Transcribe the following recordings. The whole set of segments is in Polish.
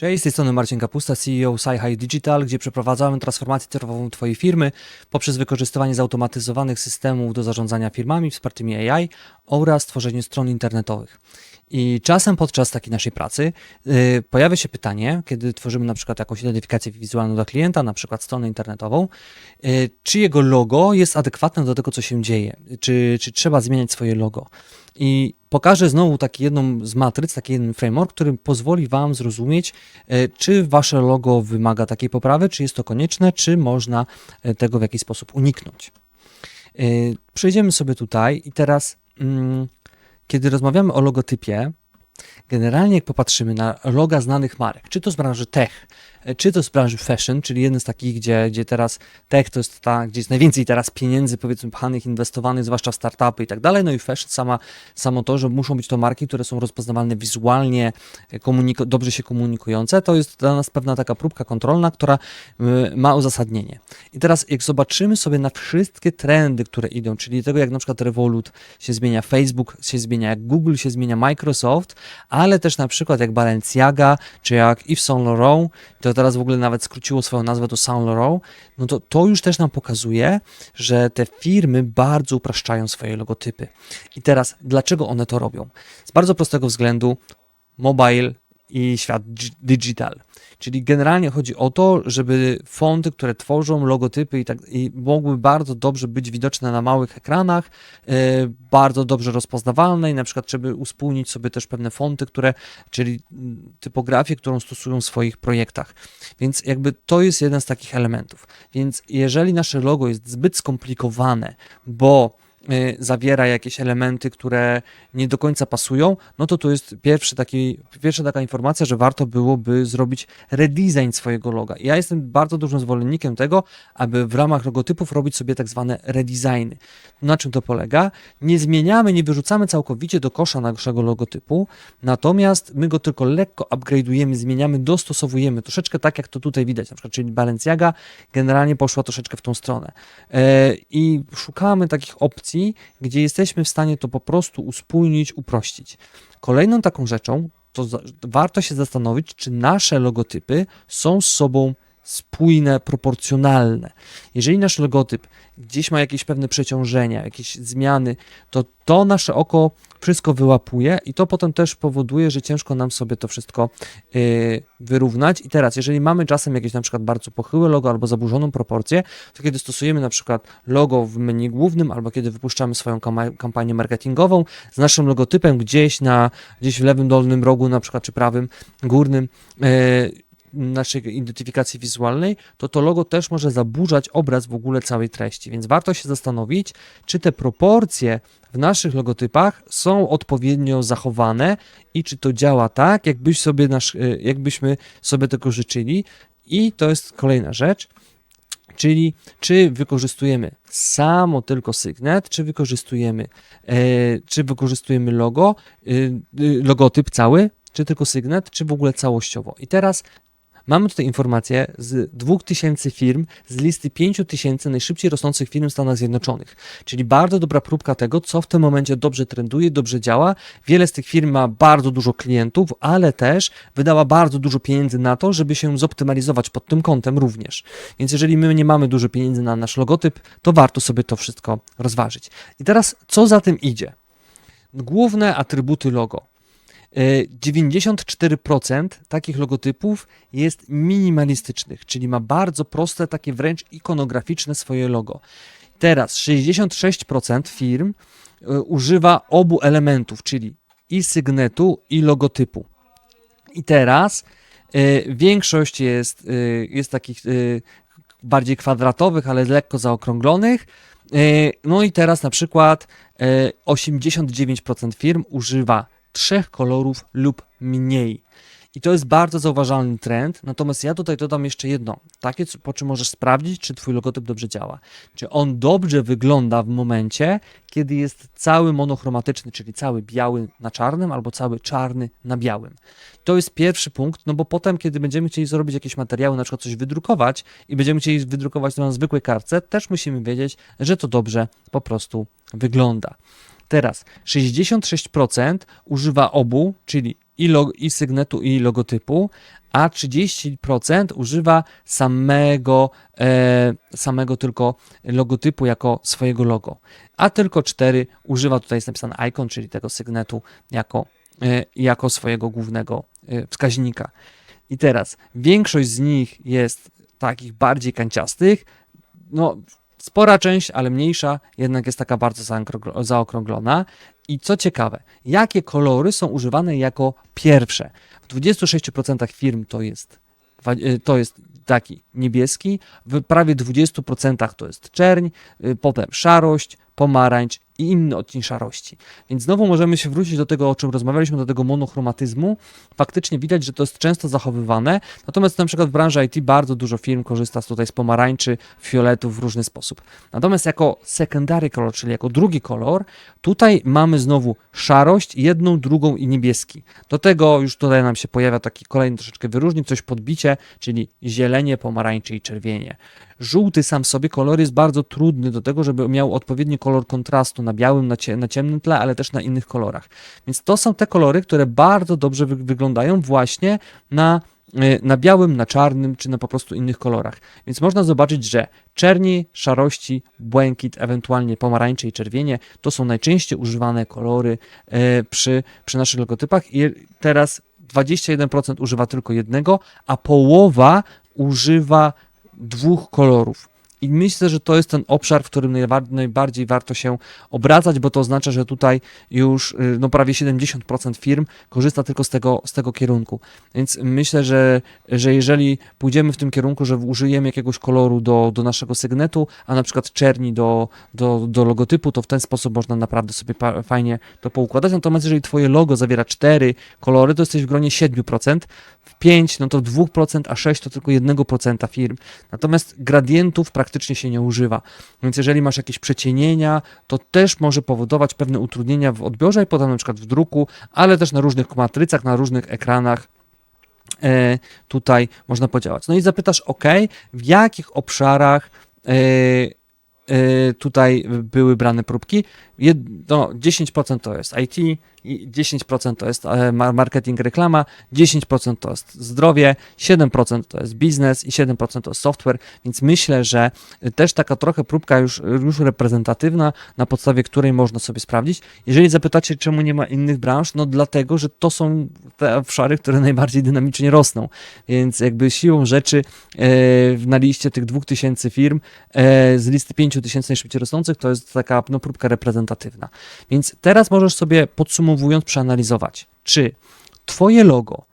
Cześć, z tej strony Marcin Kapusta, CEO SciHi Digital, gdzie przeprowadzamy transformację cyfrową Twojej firmy poprzez wykorzystywanie zautomatyzowanych systemów do zarządzania firmami wspartymi AI oraz tworzenie stron internetowych. I czasem podczas takiej naszej pracy yy, pojawia się pytanie, kiedy tworzymy na przykład jakąś identyfikację wizualną dla klienta, na przykład stronę internetową, yy, czy jego logo jest adekwatne do tego, co się dzieje, czy, czy trzeba zmieniać swoje logo. I pokażę znowu taki jedną z matryc, taki jeden framework, który pozwoli Wam zrozumieć, e, czy Wasze logo wymaga takiej poprawy, czy jest to konieczne, czy można e, tego w jakiś sposób uniknąć. E, przejdziemy sobie tutaj i teraz, mm, kiedy rozmawiamy o logotypie, generalnie jak popatrzymy na loga znanych marek, czy to z branży tech, czy to z branży fashion, czyli jeden z takich, gdzie, gdzie teraz tech to jest ta, gdzie jest najwięcej teraz pieniędzy, powiedzmy, pchanych, inwestowanych, zwłaszcza w startupy i tak dalej, no i fashion, sama, samo to, że muszą być to marki, które są rozpoznawalne wizualnie, dobrze się komunikujące, to jest dla nas pewna taka próbka kontrolna, która y, ma uzasadnienie. I teraz jak zobaczymy sobie na wszystkie trendy, które idą, czyli tego, jak na przykład Revolut się zmienia, Facebook się zmienia, jak Google się zmienia, Microsoft, ale też na przykład jak Balenciaga, czy jak Yves Saint Laurent, to teraz w ogóle nawet skróciło swoją nazwę do Saint Laurent, no to to już też nam pokazuje, że te firmy bardzo upraszczają swoje logotypy. I teraz, dlaczego one to robią? Z bardzo prostego względu, mobile i świat digital. Czyli generalnie chodzi o to, żeby fonty, które tworzą logotypy i, tak, i mogły bardzo dobrze być widoczne na małych ekranach, yy, bardzo dobrze rozpoznawalne i na przykład żeby uspójnić sobie też pewne fonty, które, czyli mm, typografię, którą stosują w swoich projektach. Więc jakby to jest jeden z takich elementów. Więc jeżeli nasze logo jest zbyt skomplikowane, bo zawiera jakieś elementy, które nie do końca pasują, no to to jest pierwszy taki, pierwsza taka informacja, że warto byłoby zrobić redesign swojego loga. Ja jestem bardzo dużym zwolennikiem tego, aby w ramach logotypów robić sobie tak zwane redesigny. Na czym to polega? Nie zmieniamy, nie wyrzucamy całkowicie do kosza naszego logotypu, natomiast my go tylko lekko upgrade'ujemy, zmieniamy, dostosowujemy, troszeczkę tak jak to tutaj widać, na przykład, czyli Balenciaga generalnie poszła troszeczkę w tą stronę. E, I szukamy takich opcji, gdzie jesteśmy w stanie to po prostu uspójnić, uprościć. Kolejną taką rzeczą to warto się zastanowić, czy nasze logotypy są z sobą spójne, proporcjonalne. Jeżeli nasz logotyp gdzieś ma jakieś pewne przeciążenia, jakieś zmiany, to to nasze oko wszystko wyłapuje i to potem też powoduje, że ciężko nam sobie to wszystko yy, wyrównać. I teraz, jeżeli mamy czasem jakieś na przykład bardzo pochyłe logo albo zaburzoną proporcję, to kiedy stosujemy na przykład logo w menu głównym albo kiedy wypuszczamy swoją kampanię marketingową z naszym logotypem gdzieś na gdzieś w lewym dolnym rogu na przykład czy prawym górnym yy, naszej identyfikacji wizualnej, to to logo też może zaburzać obraz w ogóle całej treści. Więc warto się zastanowić, czy te proporcje w naszych logotypach są odpowiednio zachowane i czy to działa tak, jakbyś sobie nasz, e, jakbyśmy sobie tego życzyli. I to jest kolejna rzecz. Czyli czy wykorzystujemy samo tylko sygnet, czy wykorzystujemy, e, czy wykorzystujemy logo, e, logotyp cały, czy tylko sygnet, czy w ogóle całościowo. I teraz Mamy tutaj informacje z 2000 firm z listy 5000 najszybciej rosnących firm w Stanach Zjednoczonych. Czyli bardzo dobra próbka tego, co w tym momencie dobrze trenduje, dobrze działa. Wiele z tych firm ma bardzo dużo klientów, ale też wydała bardzo dużo pieniędzy na to, żeby się zoptymalizować pod tym kątem również. Więc jeżeli my nie mamy dużo pieniędzy na nasz logotyp, to warto sobie to wszystko rozważyć. I teraz co za tym idzie? Główne atrybuty logo. 94% e, takich logotypów jest minimalistycznych, czyli ma bardzo proste, takie wręcz ikonograficzne swoje logo. Teraz 66% firm e, używa obu elementów, czyli i sygnetu, i logotypu. I teraz y, większość jest, jest takich bardziej kwadratowych, ale lekko zaokrąglonych. No i teraz na przykład 89% firm używa trzech kolorów lub mniej. I to jest bardzo zauważalny trend. Natomiast ja tutaj dodam jeszcze jedno. Takie, po czym możesz sprawdzić, czy Twój logotyp dobrze działa. Czy on dobrze wygląda w momencie, kiedy jest cały monochromatyczny, czyli cały biały na czarnym albo cały czarny na białym. To jest pierwszy punkt, no bo potem, kiedy będziemy chcieli zrobić jakieś materiały, na przykład coś wydrukować i będziemy chcieli wydrukować to na zwykłej kartce, też musimy wiedzieć, że to dobrze po prostu wygląda. Teraz 66% używa obu, czyli i, log, i sygnetu, i logotypu, a 30% używa samego, e, samego tylko logotypu jako swojego logo, a tylko 4 używa, tutaj jest napisane icon, czyli tego sygnetu jako, e, jako swojego głównego e, wskaźnika. I teraz większość z nich jest takich bardziej kanciastych, no spora część, ale mniejsza, jednak jest taka bardzo zaokrągl- zaokrąglona. I co ciekawe, jakie kolory są używane jako pierwsze? W 26% firm to jest, y, to jest taki niebieski, w prawie 20% to jest czerń, y, potem szarość, pomarańcz i inny odcień szarości. Więc znowu możemy się wrócić do tego, o czym rozmawialiśmy, do tego monochromatyzmu. Faktycznie widać, że to jest często zachowywane, natomiast na przykład w branży IT bardzo dużo firm korzysta tutaj z pomarańczy, fioletu w różny sposób. Natomiast jako secondary color, czyli jako drugi kolor, tutaj mamy znowu szarość, jedną, drugą i niebieski. Do tego już tutaj nam się pojawia taki kolejny troszeczkę wyróżnik, coś podbicie, czyli zielenie, pomarańcze i czerwienie. Żółty sam w sobie kolor jest bardzo trudny do tego, żeby miał odpowiedni kolor kontrastu na białym, na, cie, na ciemnym tle, ale też na innych kolorach. Więc to są te kolory, które bardzo dobrze wy, wyglądają właśnie na, y, na białym, na czarnym, czy na po prostu innych kolorach. Więc można zobaczyć, że czerni, szarości, błękit, ewentualnie pomarańcze i czerwienie to są najczęściej używane kolory e, przy, przy naszych logotypach i teraz 21% używa tylko jednego, a połowa używa dwóch kolorów. I myślę, że to jest ten obszar, w którym najbardziej warto się obracać, bo to oznacza, że tutaj już y, no, prawie 70% firm korzysta tylko z tego, z tego kierunku. Więc myślę, że, że jeżeli pójdziemy w tym kierunku, że użyjemy jakiegoś koloru do, do naszego sygnetu, a na przykład czerni do, do, do logotypu, to w ten sposób można naprawdę sobie fajnie to poukładać. Natomiast jeżeli Twoje logo zawiera cztery kolory, to jesteś w gronie 7%, w 5 no to 2%, a 6 to tylko 1% firm. Natomiast gradientów praktycznie się nie używa. Więc jeżeli masz jakieś przecienienia, to też może powodować pewne utrudnienia w odbiorze i potem na przykład w druku, ale też na różnych matrycach, na różnych ekranach e, tutaj można podziałać. No i zapytasz, ok, w jakich obszarach e, e, tutaj były brane próbki? Jed, no, 10% to jest IT, i 10% to jest e, ma- marketing, reklama, 10% to jest zdrowie, 7% to jest biznes i 7% to jest software, więc myślę, że też taka trochę próbka już, już reprezentatywna, na podstawie której można sobie sprawdzić. Jeżeli zapytacie, czemu nie ma innych branż, no dlatego, że to są te obszary, które najbardziej dynamicznie rosną, więc jakby siłą rzeczy e, na liście tych 2000 firm e, z listy 5000 najszybciej rosnących to jest taka no, próbka reprezentatywna. Więc teraz możesz sobie podsumowując przeanalizować, czy Twoje logo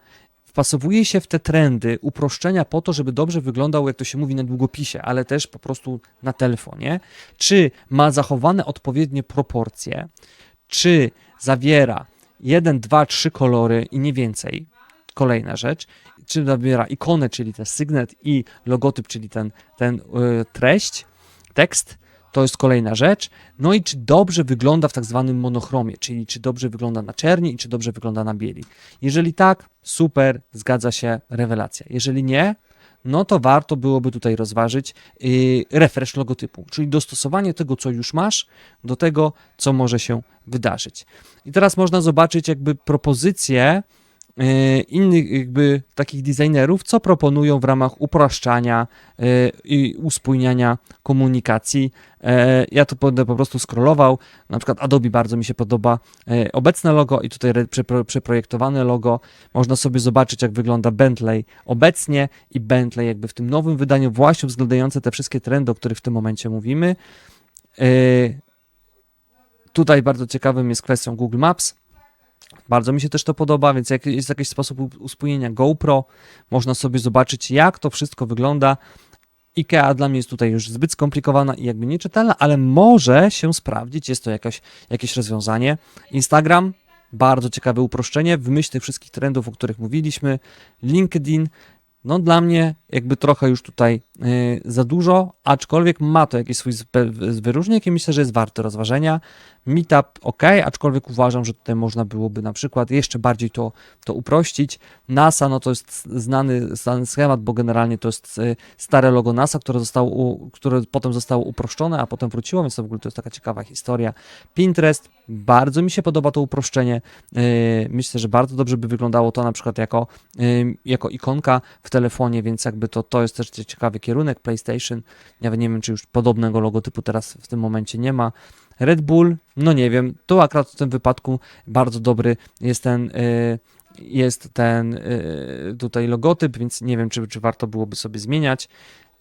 wpasowuje się w te trendy uproszczenia po to, żeby dobrze wyglądał, jak to się mówi, na długopisie, ale też po prostu na telefonie, czy ma zachowane odpowiednie proporcje, czy zawiera 1, 2, 3 kolory i nie więcej. Kolejna rzecz, czy zawiera ikonę, czyli ten sygnet i logotyp, czyli ten, ten y, treść, tekst, to jest kolejna rzecz. No i czy dobrze wygląda w tak zwanym monochromie, czyli czy dobrze wygląda na czerni i czy dobrze wygląda na bieli. Jeżeli tak, super, zgadza się, rewelacja. Jeżeli nie, no to warto byłoby tutaj rozważyć yy, refresh logotypu, czyli dostosowanie tego, co już masz, do tego, co może się wydarzyć. I teraz można zobaczyć jakby propozycje innych jakby takich designerów, co proponują w ramach upraszczania yy, i uspójniania komunikacji. E, Ja tu będę po prostu scrollował. Na przykład Adobe bardzo mi się podoba e, obecne logo i tutaj przeprojektowane logo. Można sobie zobaczyć, jak wygląda Bentley obecnie i Bentley jakby w tym nowym wydaniu, właśnie uwzględniające te wszystkie trendy, o których w tym momencie mówimy. E, Tutaj bardzo ciekawym jest kwestią Google Maps. Bardzo mi się też to podoba, więc jak jest jakiś sposób uspójnienia GoPro, można sobie zobaczyć, jak to wszystko wygląda. IKEA dla mnie jest tutaj już zbyt skomplikowana i jakby nieczytelna, ale może się sprawdzić, jest to jakaś, jakieś rozwiązanie. Instagram, bardzo ciekawe uproszczenie, w myśl tych wszystkich trendów, o których mówiliśmy. LinkedIn, no dla mnie jakby trochę już tutaj y, za dużo, aczkolwiek ma to jakiś swój wyróżnik i myślę, że jest warty rozważenia. Meetup ok, aczkolwiek uważam, że tutaj można byłoby na przykład jeszcze bardziej to, to uprościć. NASA, no to jest znany, znany schemat, bo generalnie to jest y, stare logo NASA, które zostało, u, które potem zostało uproszczone, a potem wróciło, więc w ogóle to jest taka ciekawa historia. Pinterest, bardzo mi się podoba to uproszczenie. Y, Myślę, że bardzo dobrze by wyglądało to na przykład jako, jako ikonka w telefonie, więc jakby to, to jest też ciekawy kierunek. PlayStation, nawet nie wiem, czy już podobnego logotypu teraz w tym momencie nie ma. Red Bull, no nie wiem, tu akurat w tym wypadku bardzo dobry jest ten, y, jest ten y, tutaj logotyp, więc nie wiem, czy, czy warto byłoby sobie zmieniać.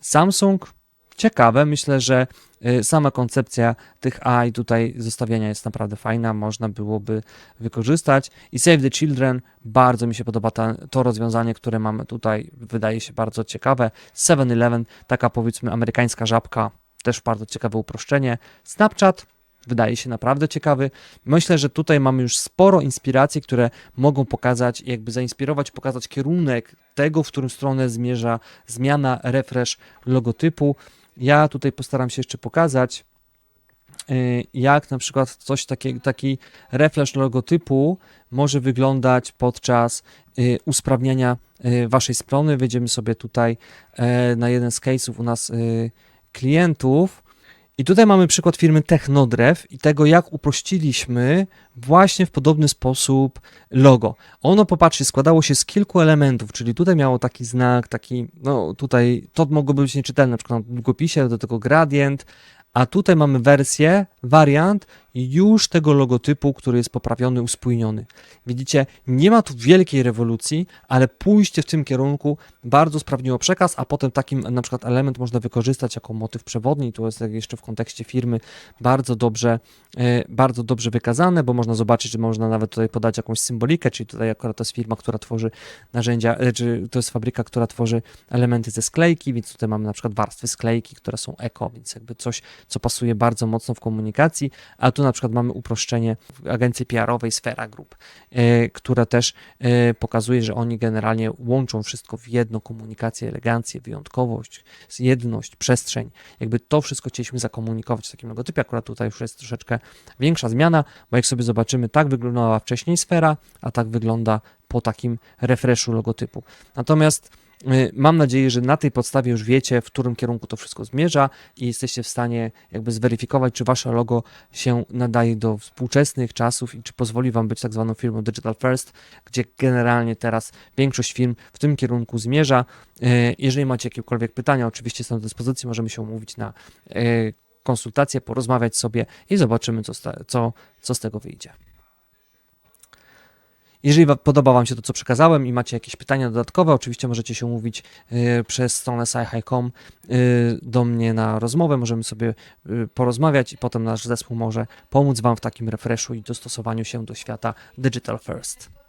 Samsung, ciekawe, myślę, że y, sama koncepcja tych AI tutaj zostawiania jest naprawdę fajna, można byłoby wykorzystać. I Save the Children, bardzo mi się podoba ta, to rozwiązanie, które mamy tutaj, wydaje się bardzo ciekawe. 7-Eleven, taka powiedzmy amerykańska żabka, też bardzo ciekawe uproszczenie. Snapchat, wydaje się naprawdę ciekawy. Myślę, że tutaj mamy już sporo inspiracji, które mogą pokazać, jakby zainspirować, pokazać kierunek tego, w którym stronę zmierza zmiana, refresh logotypu. Ja tutaj postaram się jeszcze pokazać, y, jak na przykład coś takiego, taki refresh logotypu może wyglądać podczas y, usprawniania y, waszej strony. Wejdziemy sobie tutaj e, na jeden z case'ów u nas klientów. I tutaj mamy przykład firmy Technodrew i tego, jak uprościliśmy właśnie w podobny sposób logo. Ono, popatrzcie, składało się z kilku elementów, czyli tutaj miało taki znak, taki, no tutaj, to mogło być nieczytelne, na przykład na długopisie, do tego gradient, a tutaj mamy wersję, wariant już tego logotypu, który jest poprawiony, uspójniony. Widzicie, nie ma tu wielkiej rewolucji, ale pójście w tym kierunku bardzo sprawniło przekaz, a potem takim na przykład element można wykorzystać jako motyw przewodni. To jest jeszcze w kontekście firmy bardzo dobrze, e, bardzo dobrze wykazane, bo można zobaczyć, że można nawet tutaj podać jakąś symbolikę, czyli tutaj akurat to jest firma, która tworzy narzędzia, e, czy to jest fabryka, która tworzy elementy ze sklejki, więc tutaj mamy na przykład warstwy sklejki, które są eko, więc jakby coś, co pasuje bardzo mocno w komunikacji, a tu na przykład mamy uproszczenie w agencji PR-owej Sfera Group, e, która też e, pokazuje, że oni generalnie łączą wszystko w jedno, komunikację, elegancję, wyjątkowość, jedność, przestrzeń. Jakby to wszystko chcieliśmy zakomunikować w takim logotypie. Akurat tutaj już jest troszeczkę większa zmiana, bo jak sobie zobaczymy, tak wyglądała wcześniej Sfera, a tak wygląda po takim refreshu logotypu. Natomiast Mam nadzieję, że na tej podstawie już wiecie, w którym kierunku to wszystko zmierza i jesteście w stanie jakby zweryfikować, czy wasze logo się nadaje do współczesnych czasów i czy pozwoli wam być tak zwaną firmą Digital First, gdzie generalnie teraz większość firm w tym kierunku zmierza. Y, Jeżeli macie jakiekolwiek pytania, oczywiście jestem do dyspozycji, możemy się umówić na y, konsultację, porozmawiać sobie i zobaczymy, co, co, co z tego wyjdzie. Jeżeli podoba Wam się to, co przekazałem i macie jakieś pytania dodatkowe, oczywiście możecie się umówić y, przez stronę sci-hi.com y, do mnie na rozmowę. Możemy sobie y, porozmawiać i potem nasz zespół może pomóc Wam w takim refreshu i dostosowaniu się do świata Digital First.